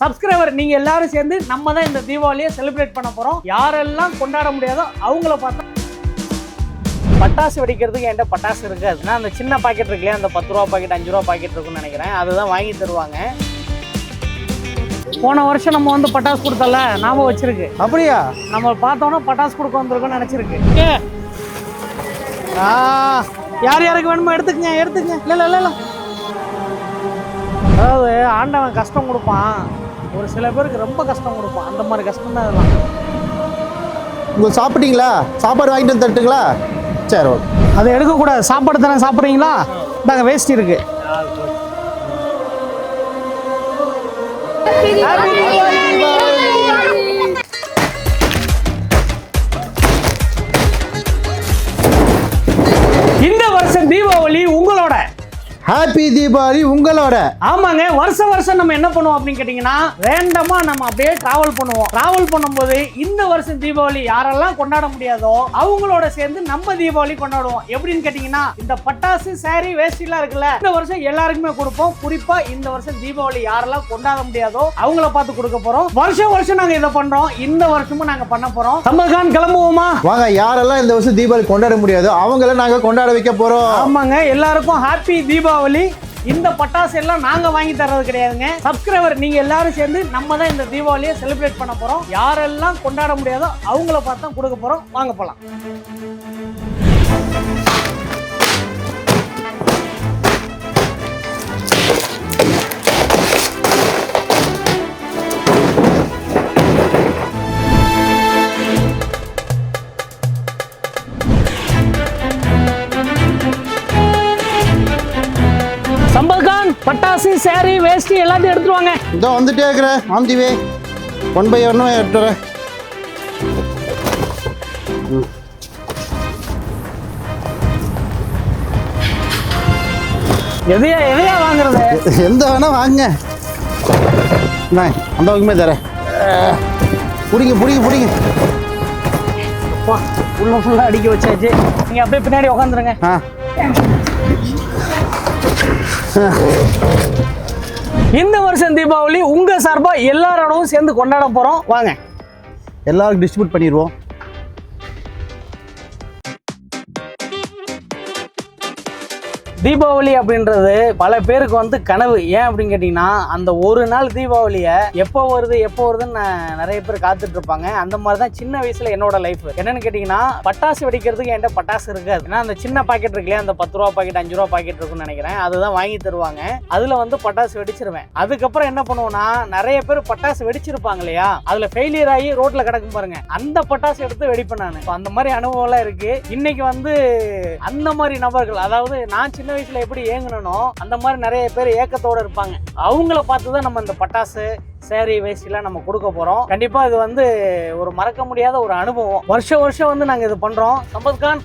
Subscriber நீங்க எல்லாரும் சேர்ந்து நம்ம தான் இந்த தீபாவளியை செலிப்ரேட் பண்ண போறோம். யாரெல்லாம் கொண்டாட முடியாதோ அவங்கள பார்த்தா பட்டாசு வெடிக்கிறதுக்கு என்கிட்ட பட்டாசு இருக்காது ஏன்னா அந்த சின்ன பாக்கெட் இருக்கு இல்லையா அந்த பத்து ரூபா பாக்கெட் அஞ்சு ரூபா பாக்கெட் இருக்குன்னு நினைக்கிறேன். அதுதான் வாங்கி தருவாங்க. போன வருஷம் நம்ம வந்து பட்டாசு கொடுத்தல ஞாபகம் வச்சிருக்கு. அப்படியா? நம்ம பார்த்தோன்னா பட்டாசு கொடுக்க வந்திருக்கோம்னு நினைச்சிருக்கு. யார் யாருக்கு வேணுமோ எடுத்துக்கங்க எடுத்துக்கங்க. இல்லை இல்லை இல்லை இல்லை. அதாவது ஆண்டவன் கஷ்டம் கொடுப்பான். ஒரு சில பேருக்கு ரொம்ப கஷ்டம் கொடுப்பான் அந்த மாதிரி கஷ்டம் தான் இதெல்லாம். உங்களுக்கு சாப்பிட்டீங்களா? சாப்பாடு வாங்கிட்டு வந்து தட்டுங்களா? சரி ஓகே. அதை எடுக்கக்கூடாது. சாப்பாடு தானே சாப்பிட்றீங்களா? இந்தாங்க வேஸ்ட் இருக்கு. இந்த ஹாப்பி தீபாவளி உங்களோட. ஆமாங்க வருஷம் வருஷம் நம்ம என்ன பண்ணுவோம் அப்படின்னு கேட்டிங்கன்னா ரேண்டமா நம்ம அப்படியே டிராவல் பண்ணுவோம். டிராவல் பண்ணும்போது இந்த வருஷம் தீபாவளி யாரெல்லாம் கொண்டாட முடியாதோ அவங்களோட சேர்ந்து நம்ம தீபாவளி கொண்டாடுவோம். எப்படின்னு கேட்டிங்கன்னா இந்த பட்டாசு சாரி வேஷ்டிலாம் இருக்குல்ல இந்த வருஷம் எல்லாருக்குமே கொடுப்போம். குறிப்பா இந்த வருஷம் தீபாவளி யாரெல்லாம் கொண்டாட முடியாதோ அவங்கள பார்த்து கொடுக்க போறோம். வருஷம் வருஷம் நாங்க இதை பண்றோம். இந்த வருஷமும் நாங்க பண்ண போறோம். சம்பல்கான் கிளம்புவோமா? வாங்க யாரெல்லாம் இந்த வருஷம் தீபாவளி கொண்டாட முடியாதோ அவங்கள நாங்க கொண்டாட வைக்க போறோம். ஆமாங்க எல்லாருக்கும் ஹாப்பி தீபாவளி. இந்த பட்டாசு எல்லாம் நாங்க வாங்கி தர்றது கிடையாதுங்க. சப்ஸ்கிரைபர் நீங்க எல்லாரும் சேர்ந்து நம்ம தான் இந்த தீபாவளியை செலிப்ரேட் பண்ண போறோம். யாரெல்லாம் கொண்டாட முடியாதோ அவங்கள பார்த்து தான் கொடுக்க போறோம். வாங்க போலாம். பட்டாசு சாரி வேஷ்டி எல்லாத்தையும் எடுத்துட்டு வாங்க. இதோ வந்துட்டே இருக்கிறேன் on the way one by ஒன்னு எடுத்துறேன் எதையா எதையா வாங்குறது? எந்த வேணா வாங்க. நான் அந்த பக்கமே தரேன். பிடிங்க பிடிங்க பிடிங்க. வா, உள்ள ஃபுல்லா அடிக்க வச்சாச்சு. நீங்க அப்படியே பின்னாடி உட்காந்துருங்க ஆ. இந்த வருஷம் தீபாவளி உங்கள் சார்பாக எல்லாரோடவும் சேர்ந்து கொண்டாட போகிறோம் வாங்க. எல்லாருக்கும் டிஸ்ட்ரிபியூட் பண்ணிடுவோம். தீபாவளி அப்படின்றது பல பேருக்கு வந்து கனவு. ஏன் அப்படின்னு கேட்டிங்கன்னா அந்த ஒரு நாள் தீபாவளியை எப்போ வருது எப்போ வருதுன்னு நான் நிறைய பேர் காத்துட்டு இருப்பாங்க அந்த மாதிரி தான் சின்ன வயசில் என்னோட லைஃப் என்னன்னு கேட்டிங்கன்னா பட்டாசு வெடிக்கிறதுக்கு என்கிட்ட பட்டாசு இருக்காது. ஏன்னா அந்த சின்ன பாக்கெட் இருக்கு இல்லையா அந்த பத்து ரூபா பாக்கெட் அஞ்சு ரூபா பாக்கெட் இருக்குன்னு நினைக்கிறேன். அதுதான் வாங்கி தருவாங்க. அதில் வந்து பட்டாசு வெடிச்சிருவேன். அதுக்கப்புறம் என்ன பண்ணுவோம்னா நிறைய பேர் பட்டாசு வெடிச்சிருப்பாங்க இல்லையா அதில் ஃபெயிலியர் ஆகி ரோட்டில் கிடக்கும் பாருங்க. அந்த பட்டாசு எடுத்து வெடிப்பேன் நான். அந்த மாதிரி அனுபவம்லாம் இருக்கு. இன்னைக்கு வந்து அந்த மாதிரி நபர்கள் அதாவது நான் சின்ன வயசுல எப்படி ஏங்கணும் அந்த மாதிரி நிறைய பேர் ஏக்கத்தோட இருப்பாங்க. அவங்கள பார்த்து தான் நம்ம இந்த பட்டாசு சேரி வேஷ்டிலாம் நம்ம கொடுக்க போகிறோம் கண்டிப்பாக இது வந்து ஒரு மறக்க முடியாத ஒரு அனுபவம். வருஷம் வருஷம் வந்து நாங்கள் இது பண்ணுறோம் சம்பத் கான்.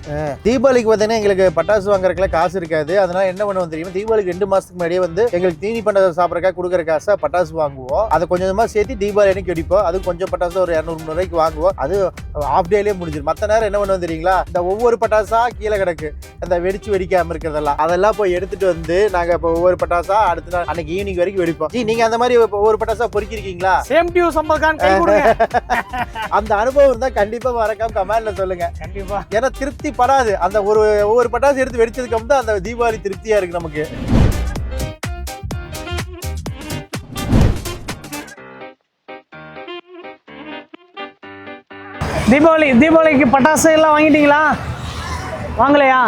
தீபாவளிக்கு பார்த்தீங்கன்னா எங்களுக்கு பட்டாசு வாங்குறதுக்குலாம் காசு இருக்காது. அதனால என்ன பண்ணுவோம் தெரியுமா? தீபாவளிக்கு ரெண்டு மாதத்துக்கு முன்னாடியே வந்து எங்களுக்கு தீனி பண்டத்தை சாப்பிட்றக்கா கொடுக்குற காசை பட்டாசு வாங்குவோம். அதை கொஞ்சம் கொஞ்சமாக சேர்த்து தீபாவளி அன்னைக்கு வெடிப்போம். அது கொஞ்சம் பட்டாசு ஒரு இரநூறு முந்நூறுவாய்க்கு வாங்குவோம். அது ஆஃப் டேலேயே முடிஞ்சிடும். மற்ற நேரம் என்ன பண்ணுவோம் தெரியுங்களா? இந்த ஒவ்வொரு பட்டாசா கீழே கிடக்கு. அந்த வெடிச்சு வெடிக்காமல் இருக்கிறதெல்லாம். அதெல்லாம் போய் எடுத்துட்டு வந்து நாங்கள் இப்போ ஒவ்வொரு பட்டாசா அடுத்த நாள் அன்னைக்கு ஈவினிங் வரைக்கும் வெடிப்போம். ஜி அந்த மாதிரி ஒவ்வொரு பட்டாசா பொறுக்கிருக்கீங்களா சேம் டியூ சம்பத் கான் கை கொடுங்க. அந்த அனுபவம் இருந்தா கண்டிப்பா மறக்காம கமெண்ட்ல சொல்லுங்க. கண்டிப்பா. ஏன்னா திருப்தி படாது அந்த ஒரு ஒவ்வொரு பட்டாசு எடுத்து வெடிச்சதுக்கு அப்புறம் தான் அந்த தீபாவளி திருப்தியா இருக்கு நமக்கு. தீபாவளி தீபாவளிக்கு பட்டாசு எல்லாம் வாங்கிட்டீங்களா? வாங்கலையா?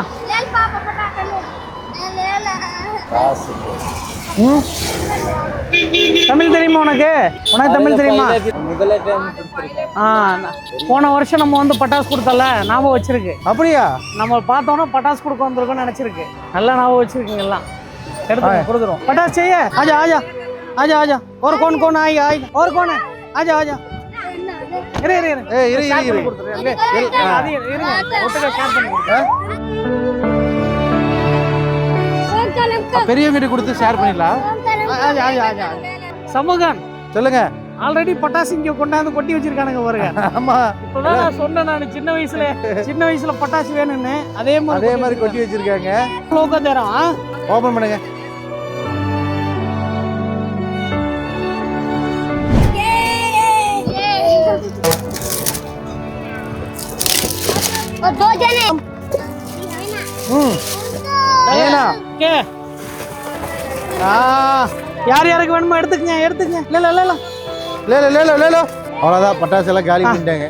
தமிழ் தெரியுமா உனக்கு? உனக்கு தமிழ் தெரியுமா? ஆ போன வருஷம் நம்ம வந்து பட்டாசு கொடுத்தல ஞாபகம் வச்சிருக்கு. அப்படியா? நம்ம பார்த்தோன்னா பட்டாசு கொடுக்க வந்திருக்கோம்னு நினைச்சிருக்கு. நல்லா ஞாபகம் வச்சிருக்கீங்க எல்லாம். எடுத்து கொடுத்துரும். பட்டாசு செய்ய. ஆஜா ஆஜா. ஆஜா ஆஜா. ஒரு கோன் கோன் ஆயி ஆயி. ஒரு கோன். ஆஜா ஆஜா. இரு இரு இரு. இரு, இரு, Share பண்ணி இரு. கொடுத்துரு. இல்ல, இரு, அது இரு, பெரியவங்கிட்ட கொடுத்து ஷேர் பண்ணிடலாம் சமகான் சொல்லுங்க. ஆல்ரெடி பட்டாசு இங்க கொண்டாந்து கொட்டி வச்சிருக்கானுங்க பாருங்க. ஆமா. இப்பதான் நான் சொன்னேன் நான் சின்ன வயசுல சின்ன வயசுல பட்டாசு வேணும்னு. அதே மாதிரி அதே மாதிரி கொட்டி வச்சிருக்காங்க. உட்காந்துறோம் ஓபன் பண்ணுங்க. और दो जने हम्म ये யார் யாருக்கு வேணுமோ எடுத்துக்கங்க எடுத்துக்கங்க. இல்ல இல்ல இல்ல இல்ல லேலோ லேலோ லேலோ அவ்வளோதான் பட்டாசு எல்லாம் காலி பண்ணிட்டாங்க.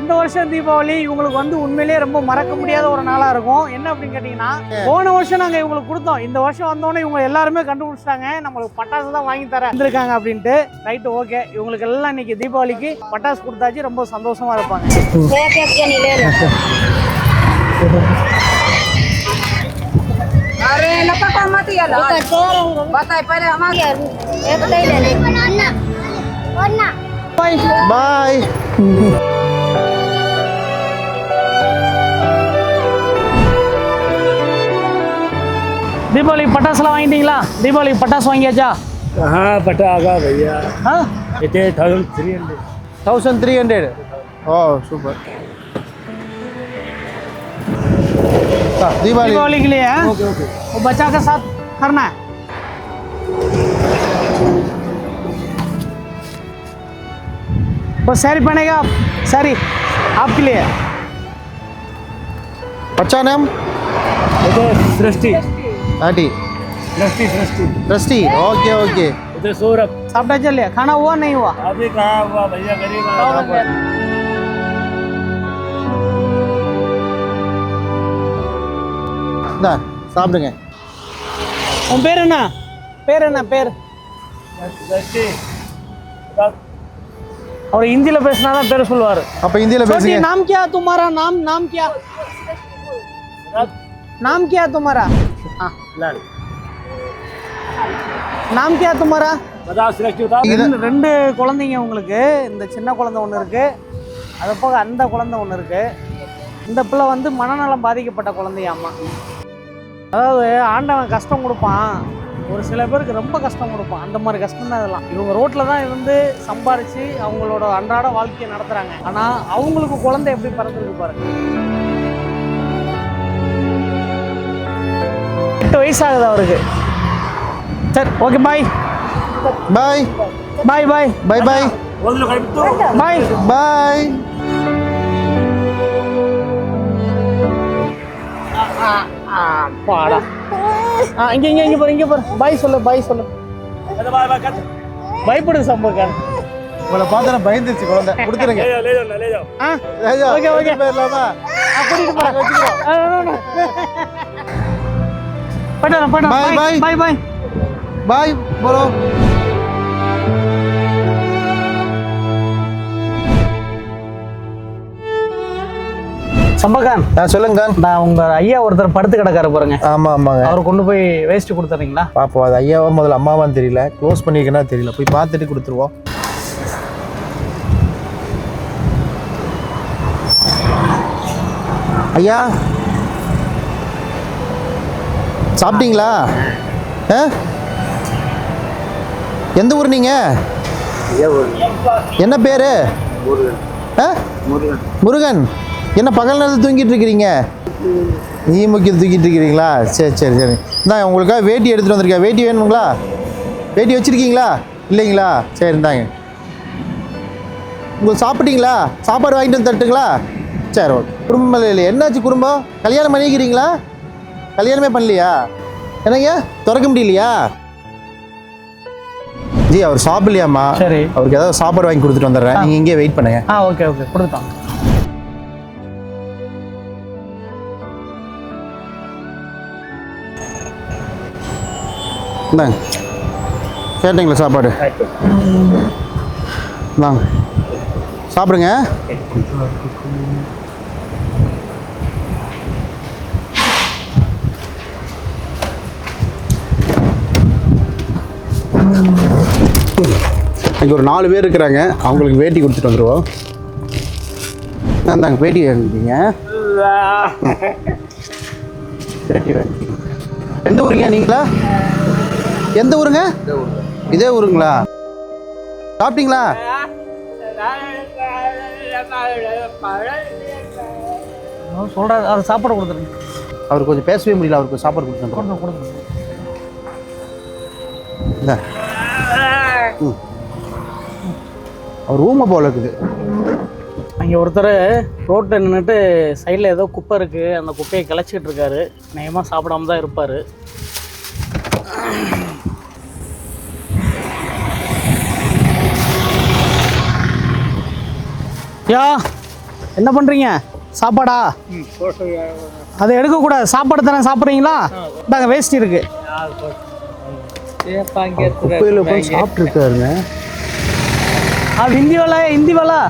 இந்த வருஷம் தீபாவளி இவங்களுக்கு வந்து உண்மையிலேயே ரொம்ப மறக்க முடியாத ஒரு நாளா இருக்கும். என்ன அப்படின்னு கேட்டீங்கன்னா போன வருஷம் நாங்க இவங்களுக்கு கொடுத்தோம். இந்த வருஷம் வந்தோடனே இவங்க எல்லாருமே கண்டுபிடிச்சிட்டாங்க. நம்மளுக்கு பட்டாசு தான் வாங்கி தர வந்திருக்காங்க அப்படின்ட்டு. ரைட்டு ஓகே இவங்களுக்கு எல்லாம் இன்னைக்கு தீபாவளிக்கு பட்டாசு கொடுத்தாச்சு. ரொம்ப சந்தோஷமா இருப்பாங்க. अरे नका का मत याला बताए पहले हमारे एक दे ले अन्ना अन्ना பாய் பாய் தீபாவளி பட்டாசுலாம் வாங்கிட்டீங்களா தீபாவளி பட்டாசு வாங்கியாச்சா हाँ बटा आगा भैया ஆ इतने thousand three hundred thousand three hundred ஓ சூப்பர் आपका दिवाली। दिवाली के लिए है? Okay okay. वो बच्चा के साथ करना है। वो सारी बनेगा आप? सारी आपके लिए बच्चा नाम? तो दृष्टि। आंटी। दृष्टि दृष्टि। दृष्टि ओके ओके। उधर सौरभ। सब चलिए खाना हुआ नहीं हुआ? अभी कहाँ हुआ भैया गरीब இந்தா சாப்பிடுங்க. உன் பேர் என்ன? பேர் என்ன பேர்? அவர் ஹிந்தியில் பேசினாதான் பேர் சொல்லுவார். அப்போ ஹிந்தியில் பேசுங்க. நாம் கியா துமாரா நாம் நாம் கியா? நாம் கியா துமாரா நாம் கியா துமாரா ரெண்டு குழந்தைங்க உங்களுக்கு. இந்த சின்ன குழந்தை ஒன்று இருக்குது அது போக அந்த குழந்தை ஒன்று இருக்குது இந்த பிள்ளை வந்து மனநலம் பாதிக்கப்பட்ட குழந்தையாம்மா. அதாவது ஆண்டவன் கஷ்டம் கொடுப்பான். ஒரு சில பேருக்கு ரொம்ப கஷ்டம் கொடுப்பான். அந்த மாதிரி கஷ்டம் தான் இதெல்லாம். இவங்க ரோட்டில் தான் இருந்து சம்பாரித்து அவங்களோட அன்றாட வாழ்க்கையை நடத்துகிறாங்க ஆனால் அவங்களுக்கு குழந்தை எப்படி பிறந்திருக்கு பாருங்க. எட்டு வயசாகுது அவருக்கு. சரி ஓகே பாய் பாய் பாய் பாய் பாய் பாய் பாய் பாய் Ah. பாடா ஆ இங்கே இங்கே இங்கே பாரு இங்கே பாரு. பாய் சொல்லு பாய் சொல்லு. பயப்படு சம்பவக்கார் உங்களை பார்த்தா பயந்துருச்சு குழந்தை. கொடுத்துருங்க. ஆ? Okay okay. கூட்டிட்டு போறேன் பாய் பாய் பாய். பாய் பாய். ப்ரோ சம்பகான் ஆ சொல்லுங்க நான் உங்க ஐயா ஒருத்தர் படுத்து கிடக்காரு பாருங்க. ஆமா ஆமாங்க. அவர் கொண்டு போய் வேஸ்ட் கொடுத்துறீங்களா? பாப்போம் அது ஐயாவா முதல்ல அம்மாவான்னு தெரியல. க்ளோஸ் பண்ணியிருக்கேன்னா தெரியல. போய் பார்த்துட்டு கொடுத்துருவோம். ஐயா? சாப்பிட்டீங்களா? ஆ? எந்த ஊர் நீங்க? என்ன பேரு? ஆ? முருகன். என்ன பகல் நேரத்தில் தூங்கிட்டு இருக்கிறீங்க? நீ முக்கியம் தூக்கிட்டு இருக்கிறீங்களா? சரி சரி சரி. இந்தாங்க உங்களுக்காக வேட்டி எடுத்துகிட்டு வந்திருக்கேன். வேட்டி வேணுங்களா? வேட்டி வச்சுருக்கீங்களா? இல்லைங்களா? சரி இந்தாங்க. உங்களுக்கு சாப்பிட்டீங்களா? சாப்பாடு வாங்கிட்டு வந்து தட்டுங்களா சரி ஓகே. குடும்பம் இல்லை என்னாச்சு குடும்பம்? கல்யாணம் பண்ணிக்கிறீங்களா? கல்யாணமே பண்ணலையா? என்னங்க? திறக்க முடியலையா? ஜி அவர் சாப்பிடலையாம்மா. சரி. அவருக்கு ஏதாவது சாப்பாடு வாங்கி கொடுத்துட்டு வந்துடுறேன். நீங்கள் இங்கே வெயிட் பண்ணுங்க. ஆ ஓகே ஓகே. கொடுத்தோம் இந்தாங்க கேட்டீங்களா சாப்பாடு? இந்தாங்க சாப்பிடுங்க. இங்கே ஒரு நாலு பேர் இருக்கிறாங்க. அவங்களுக்கு வேட்டி கொடுத்துட்டு வந்துடுவோம் இந்தாங்க வேட்டி வாங்கிக்கிங்க. வேட்டி வாங்கிக்கிங்க. எந்த ஊருங்க நீங்களா? எந்த ஊருங்க? இதே ஊருங்களா? சாப்பிட்டீங்களா? சொல்கிறாரு அவர் சாப்பாடு கொடுத்துருங்க. அவர் கொஞ்சம் பேசவே முடியல அவருக்கு சாப்பாடு கொடுத்துருவோம் கொடுங்க கொடுங்க. இந்த. அவர் ரூமை போல இருக்குது. அங்கே ஒருத்தர் ரோட்டில் நின்றுட்டு சைடில் ஏதோ குப்பை இருக்குது அந்த குப்பையை கிளச்சிட்டு இருக்காரு. நயமாக சாப்பிடாம தான் இருப்பார். யா என்ன பண்ணுறீங்க சாப்பாடா? அதை எடுக்கக்கூடாது. சாப்பாடு தானே சாப்பிட்றீங்களா? இந்தாங்க வேஸ்ட் இருக்கு. குப்பையில் போய் சாப்பிட்ருக்காருங்க அது ஹிந்தி வாலா ஹிந்தி வாலா.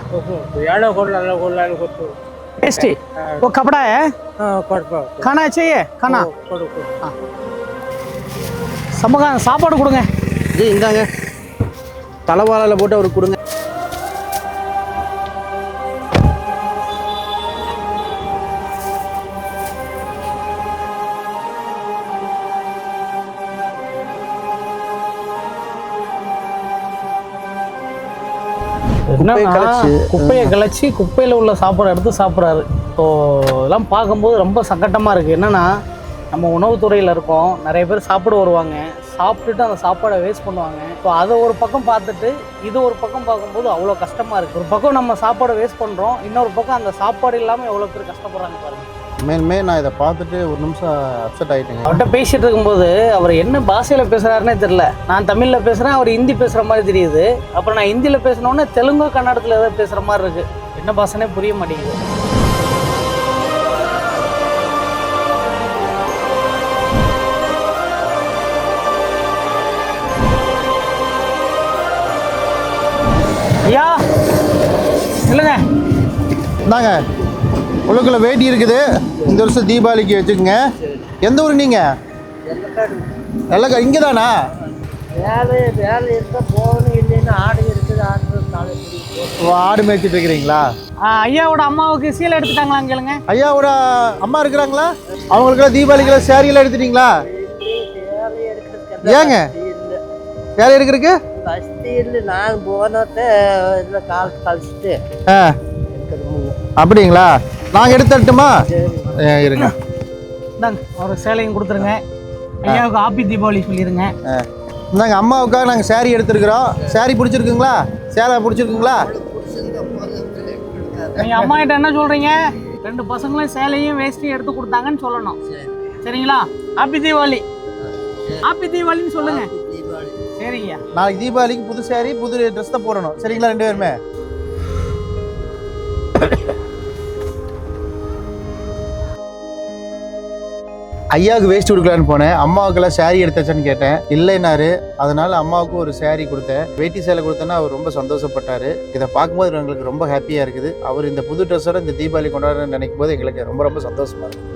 ಟೇಸ್ಟಿ ಓ ಕಪಡ ಖಾನಾ ಚೈಯೆ ಖಾನಾ சமகான சாப்பாடு கொடுங்க. இது இந்தாங்க. தலைவாழையில் போட்டு அவருக்கு கொடுங்க. குப்பையை கலைச்சு. குப்பையை கிளச்சி குப்பையில் உள்ள சாப்பாடு எடுத்து சாப்பிட்றாரு. ஸோ இதெல்லாம் பார்க்கும்போது ரொம்ப சங்கட்டமாக இருக்குது என்னென்னா நம்ம உணவுத்துறையில் இருக்கோம். நிறைய பேர் சாப்பிட வருவாங்க. சாப்பிட்டுட்டு அந்த சாப்பாடை வேஸ்ட் பண்ணுவாங்க. ஸோ அதை ஒரு பக்கம் பார்த்துட்டு இது ஒரு பக்கம் பார்க்கும்போது அவ்வளோ கஷ்டமாக இருக்குது ஒரு பக்கம் நம்ம சாப்பாடை வேஸ்ட் பண்ணுறோம் இன்னொரு பக்கம் அந்த சாப்பாடு இல்லாமல் எவ்வளோ பேர் கஷ்டப்படுறாங்க பாருங்க. மேலுமே நான் இதை பார்த்துட்டு ஒரு நிமிஷம் அப்செட் ஆகிட்டேங்க அவர்கிட்ட பேசிட்டு இருக்கும்போது அவர் என்ன பாஷையில் பேசுகிறாருன்னே தெரில நான் தமிழில் பேசுகிறேன் அவர் ஹிந்தி பேசுகிற மாதிரி தெரியுது. அப்புறம் நான் ஹிந்தியில் பேசினோன்னே தெலுங்கு கன்னடத்தில் ஏதோ பேசுகிற மாதிரி இருக்குது என்ன பாஷைனே புரிய மாட்டேங்குது. ஐயா இல்லைங்க இந்தாங்க. உள்ளுக்குள்ள வேட்டி இருக்குது. இந்த வருஷம் தீபாவளிக்கு வச்சுக்கோங்க. எந்த ஊர் நீங்கள் எல்லாம் இங்கே தானா வேலை வேலை இருக்க போகணும் இல்லைன்னா ஆடு இருக்குது ஆடு ஆடு மேய்ச்சிட்டு இருக்கிறீங்களா? ஐயாவோட அம்மாவுக்கு சீலை எடுத்துட்டாங்களா கேளுங்க. ஐயாவோட அம்மா இருக்கிறாங்களா? அவங்களுக்குலாம் தீபாவளிக்கெல்லாம் சேரீலாம் எடுத்துட்டீங்களா? ஏங்க? இல்லை. சேரீ எடுக்கிறதுக்கு? இல்லை நாங்கள் போனத இதில் கால் கழிச்சிட்டு அப்படிங்களா? நாங்கள் எடுத்துட்டுமா இருங்க. இந்தாங்க ஒரு சேலையும் கொடுத்துருங்க. ஐயாவுக்கு ஹாப்பி தீபாவளி சொல்லிடுங்க இந்தாங்க அம்மாவுக்காக நாங்கள் சேரீ எடுத்துருக்குறோம். சேரீ பிடிச்சிருக்குங்களா? சேலை பிடிச்சிருக்குங்களா? நீங்க அம்மா கிட்ட என்ன சொல்றீங்க? ரெண்டு பசங்களும் சேலையும் வேஷ்டியும் எடுத்து கொடுத்தாங்கன்னு சொல்லணும். சரிங்களா? ஹாப்பி தீபாவளி ஹாப்பி தீபாவளின்னு சொல்லுங்க. சரிங்க நாளைக்கு தீபாவளிக்கு புது சேரீ புது ட்ரெஸ் தான் போடணும். சரிங்களா ரெண்டு பேருமே? ஐயாவுக்கு வேஸ்ட் கொடுக்கலான்னு போனேன். அம்மாவுக்கெல்லாம் saree எடுத்தாச்சான்னு கேட்டேன். இல்லைனாரு அதனால அம்மாவுக்கும் ஒரு saree கொடுத்தேன். வேட்டி சேலை கொடுத்தேன்னா அவர் ரொம்ப சந்தோஷப்பட்டாரு. இதை பார்க்கும்போது எங்களுக்கு ரொம்ப ஹாப்பியாக இருக்குது. அவர் இந்த புது ட்ரெஸ்ஸோட இந்த தீபாவளி கொண்டாடுறேன்னு நினைக்கும் போது எங்களுக்கு ரொம்ப ரொம்ப சந்தோஷமா இருக்கு.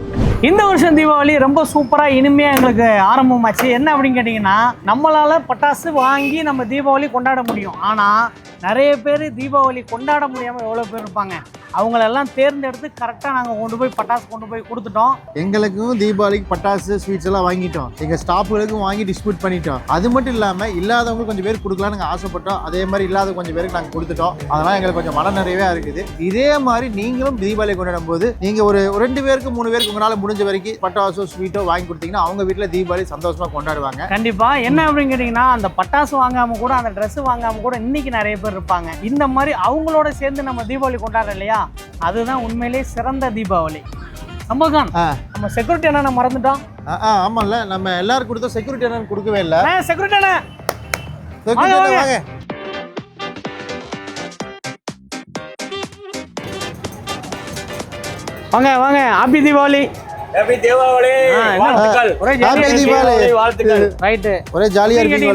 இந்த வருஷம் தீபாவளி ரொம்ப சூப்பராக இனிமையாக எங்களுக்கு ஆரம்பமாச்சு. என்ன அப்படின்னு கேட்டிங்கன்னா நம்மளால் பட்டாசு வாங்கி நம்ம தீபாவளி கொண்டாட முடியும். ஆனால் நிறைய பேர் தீபாவளி கொண்டாட முடியாம எவ்வளவு பேர் இருப்பாங்க. அவங்களெல்லாம் தேர்ந்தெடுத்து கரெக்டாக நாங்கள் கொண்டு போய் பட்டாசு கொண்டு போய் கொடுத்துட்டோம். எங்களுக்கும் தீபாவளிக்கு பட்டாசு ஸ்வீட்ஸ் எல்லாம் வாங்கிட்டோம். எங்க ஸ்டாஃப்களுக்கும் வாங்கி டிஸ்ட்ரிபியூட் பண்ணிட்டோம். அது மட்டும் இல்லாம இல்லாதவங்களுக்கு கொஞ்சம் பேர் கொடுக்கலாம்னு நாங்கள் ஆசைப்பட்டோம். அதே மாதிரி இல்லாத கொஞ்சம் பேருக்கு நாங்கள் கொடுத்துட்டோம். அதனால எங்களுக்கு கொஞ்சம் மன நிறைவா இருக்குது. இதே மாதிரி நீங்களும் தீபாவளி கொண்டாடும் போது நீங்க ஒரு ரெண்டு பேருக்கு மூணு பேருக்கு உங்களால முடிஞ்ச வரைக்கும் பட்டாசோ ஸ்வீட்டோ வாங்கி கொடுத்தீங்கன்னா அவங்க வீட்டில் தீபாவளி சந்தோஷமா கொண்டாடுவாங்க. கண்டிப்பா. என்ன அப்படின்னு கேட்டிங்கன்னா அந்த பட்டாசு வாங்காம கூட அந்த Dress வாங்காம கூட இன்னைக்கு நிறைய பேர் இருப்பாங்க இந்த மாதிரி அவங்களோட சேர்ந்து நம்ம தீபாவளி கொண்டாடுறோம் இல்லையா அதுதான் உண்மையிலேயே சிறந்த தீபாவளி சம்பகான். நம்ம செக்யூரிட்டி அண்ணனை மறந்துட்டோம் ஆமாம்ல நம்ம எல்லாரும் கொடுத்தோம் செக்யூரிட்டி என்னன்னு கொடுக்கவே இல்லை செக்யூரிட்டி அண்ணா செக்யூரிட்டி வாங்க. வாங்க வாங்க ஹாப்பி தீபாவளி ஹாப்பி தீபாவளி என்ன? வாழ்த்துக்கள் ஒரே ஜாலியா தீபாவளி. இருக்கு. வாழ்த்துக்கள் ரைட்டு ஒரே ஜாலியா இருக்கு.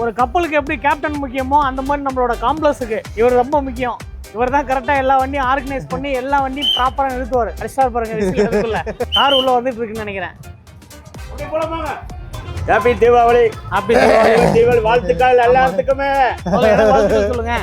ஒரு கப்பலுக்கு எப்படி கேப்டன் முக்கியமோ அந்த மாதிரி நம்மளோட காம்ப்ளெக்ஸுக்கு இவர் ரொம்ப முக்கியம். இவர் தான் கரெக்டா எல்லா வண்டியும் ஆர்கனைஸ் பண்ணி எல்லா வண்டியும் ப்ராப்பரா நிறுத்துவார். அடிஸ்டார் பாருங்க கார் உள்ள வந்துட்டு இருக்குன்னு நினைக்கிறேன். ஹாப்பி தீபாவளி ஹாப்பி தீபாவளி வாழ்த்துக்கள் எல்லாத்துக்குமே. சொல்லுங்க.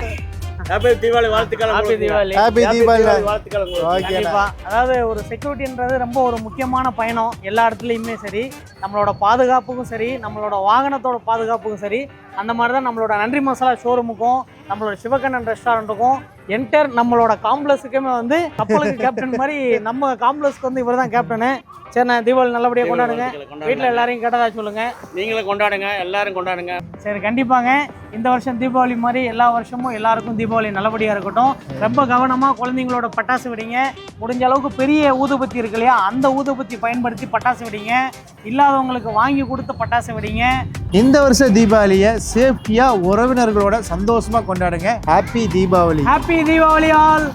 ஹாப்பி தீபாவளி வாழ்த்துக்கள் ஹாப்பி. தீபாவளி ஹாப்பி தீபாவளி வாழ்த்துக்கள் கண்டிப்பா. அதாவது ஒரு செக்யூரிட்டின்றது ரொம்ப ஒரு முக்கியமான பயணம். எல்லா இடத்துலையுமே சரி. நம்மளோட பாதுகாப்புக்கும் சரி நம்மளோட வாகனத்தோட பாதுகாப்புக்கும் சரி அந்த மாதிரி தான் நம்மளோட நன்றி மசாலா ஷோரூமுக்கும் நம்மளோட சிவகண்ணன் ரெஸ்டாரண்ட்டுக்கும் என்டர் நம்மளோட காம்ப்ளெக்ஸுக்குமே வந்து கப்பலுக்கு கேப்டன் மாதிரி நம்ம காம்ப்ளெக்ஸ்க்கு வந்து இவர் தான் கேப்டனு சரி நான் தீபாவளி நல்லபடியாக கொண்டாடுங்க. வீட்டில் எல்லாரையும் கேட்டதா சொல்லுங்க. நீங்களும் கொண்டாடுங்க எல்லாரும் கொண்டாடுங்க. சரி கண்டிப்பாங்க. இந்த வருஷம் தீபாவளி மாதிரி எல்லா வருஷமும் எல்லாருக்கும் தீபாவளி நல்லபடியாக இருக்கட்டும். ரொம்ப கவனமாக குழந்தைங்களோட பட்டாசு வெடிங்க. முடிஞ்ச அளவுக்கு பெரிய ஊதுபத்தி இருக்கு இல்லையா? அந்த ஊதுபத்தி பயன்படுத்தி பட்டாசு வெடிங்க. இல்லாதவங்களுக்கு வாங்கி கொடுத்து பட்டாசு வெடிங்க. இந்த வருஷம் தீபாவளியை சேஃப்டியா உறவினர்களோட சந்தோஷமா கொண்டாடுங்க. Happy Deepavali. Happy Deepavali all.